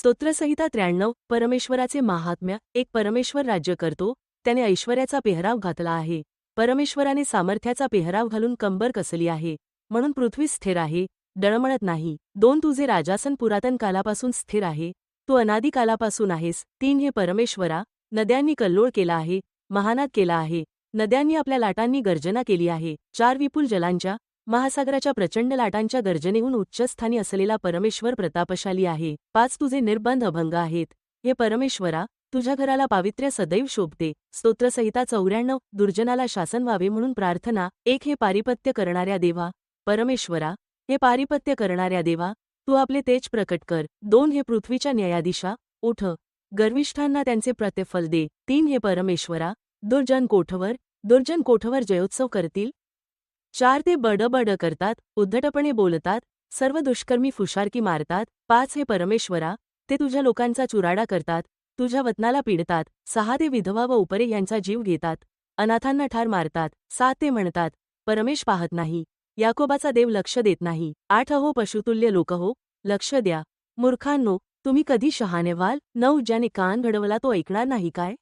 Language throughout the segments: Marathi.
स्तोत्रसंहिता त्र्याण्णव परमेश्वराचे महात्म्य एक परमेश्वर राज्य करतो त्याने ऐश्वर्याचा पेहराव घातला आहे. परमेश्वराने सामर्थ्याचा पेहराव घालून कंबर कसली आहे? म्हणून पृथ्वी स्थिर आहे डळमळत नाही. दोन तुझे राजासन पुरातन कालापासून स्थिर आहे तू अनादी कालापासून आहेस. तीन हे परमेश्वरा नद्यांनी कल्लोळ केला आहे महानाद केला आहे. नद्यांनी आपल्या लाटांनी गर्जना केली आहे. चार विपुल जलांच्या महासागराच्या प्रचंड लाटांच्या गर्जनेहून उच्चस्थानी असलेला परमेश्वर प्रतापशाली आहे. पाच तुझे निर्बंध अभंग आहेत. हे परमेश्वरा तुझ्या घराला पावित्र्य सदैव शोभते. स्तोत्रसहिता चौऱ्याण्णव दुर्जनाला शासन व्हावे म्हणून प्रार्थना. एक हे पारिपत्य करणाऱ्या देवा. परमेश्वरा हे पारिपत्य करणाऱ्या देवा तू आपले तेज प्रकट कर. दोन हे पृथ्वीच्या न्यायाधीशा. उठ. गर्विष्ठांना त्यांचे प्रतिफल दे. तीन हे परमेश्वरा दुर्जन कोठवर दुर्जन कोठवर जयोत्सव करतील? चार ते बडबड करतात उद्धटपणे बोलतात सर्व दुष्कर्मी फुशारकी मारतात पाच हे परमेश्वरा ते तुझ्या लोकांचा चुराडा करतात तुझ्या वतनाला पिडतात सहा ते विधवा व उपरे यांचा जीव घेतात अनाथांना ठार मारतात सात ते म्हणतात परमेश पाहत नाही याकोबाचा देव लक्ष देत नाही आठ हो पशुतुल्य लोक हो लक्ष द्या मूर्खांनो तुम्ही कधी शहाणे व्हाल? नऊ ज्याने कान घडवला तो ऐकणार नाही काय?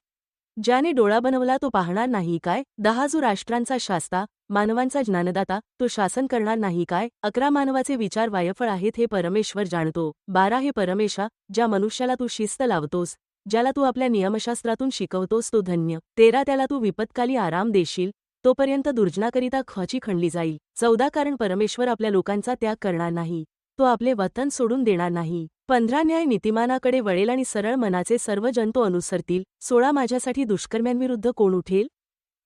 ज्याने डोळा बनवला तो पाहणार नाही काय दहा जो राष्ट्रांचा शास्ता मानवांचा ज्ञानदाता तो शासन करणार नाही काय अकरा मानवाचे विचार वायफळ आहेत हे परमेश्वर जाणतो बारा हे परमेशा ज्या मनुष्याला तू शिस्त लावतोस ज्याला तू आपल्या नियमशास्त्रातून शिकवतोस तो धन्य तेरा त्याला तू विपत्काली आराम देशील तोपर्यंत दुर्जनाकरिता खची खणली जाईल चौदा कारण परमेश्वर आपल्या लोकांचा त्याग करणार नाही. तो आपले वतन सोडून देणार नाही. पंधरा न्याय नीतिमानाकडे वळेल आणि सरळ मनाचे सर्व जन तो अनुसरतील. सोळा माझ्यासाठी दुष्कर्म्यांविरुद्ध कोण उठेल?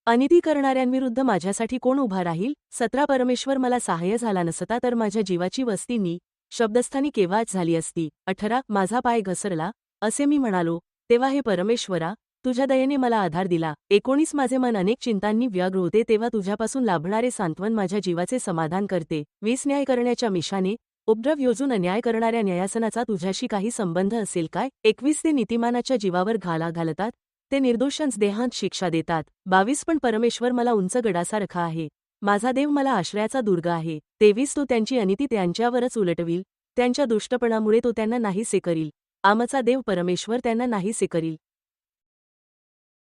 अनिती करणाऱ्यांविरुद्ध माझ्यासाठी कोण उभा राहील? सतरा परमेश्वर मला सहाय्य झाला नसता तर माझ्या जीवाची वस्ती मी शब्दस्थानी केव्हाच झाली असती? अठरा माझा पाय घसरला असे मी म्हणालो तेव्हा हे परमेश्वरा तुझ्या दयेने मला आधार दिला. एकोणीस माझे मन अनेक चिंतांनी व्यग्र होते तेव्हा तुझ्यापासून लाभणारे सांत्वन माझ्या जीवाचे समाधान करते. वीस न्याय करण्याच्या मिशाने उपद्रव योजून अन्याय करणाऱ्या न्यायासनाचा तुझ्याशी काही संबंध असेल काय? एकवीस ते नीतिमानाच्या जीवावर घाला घालतात. ते निर्दोषांस देहांत शिक्षा देतात. बावीस पण परमेश्वर मला उंच गडासारखा आहे. माझा देव मला आश्रयाचा दुर्ग आहे. तेवीस तो त्यांची अनिती त्यांच्यावरच उलटवील. त्यांच्या दुष्टपणामुळे तो त्यांना नाहीसे करील. आमचा देव परमेश्वर त्यांना नाहीसे करील.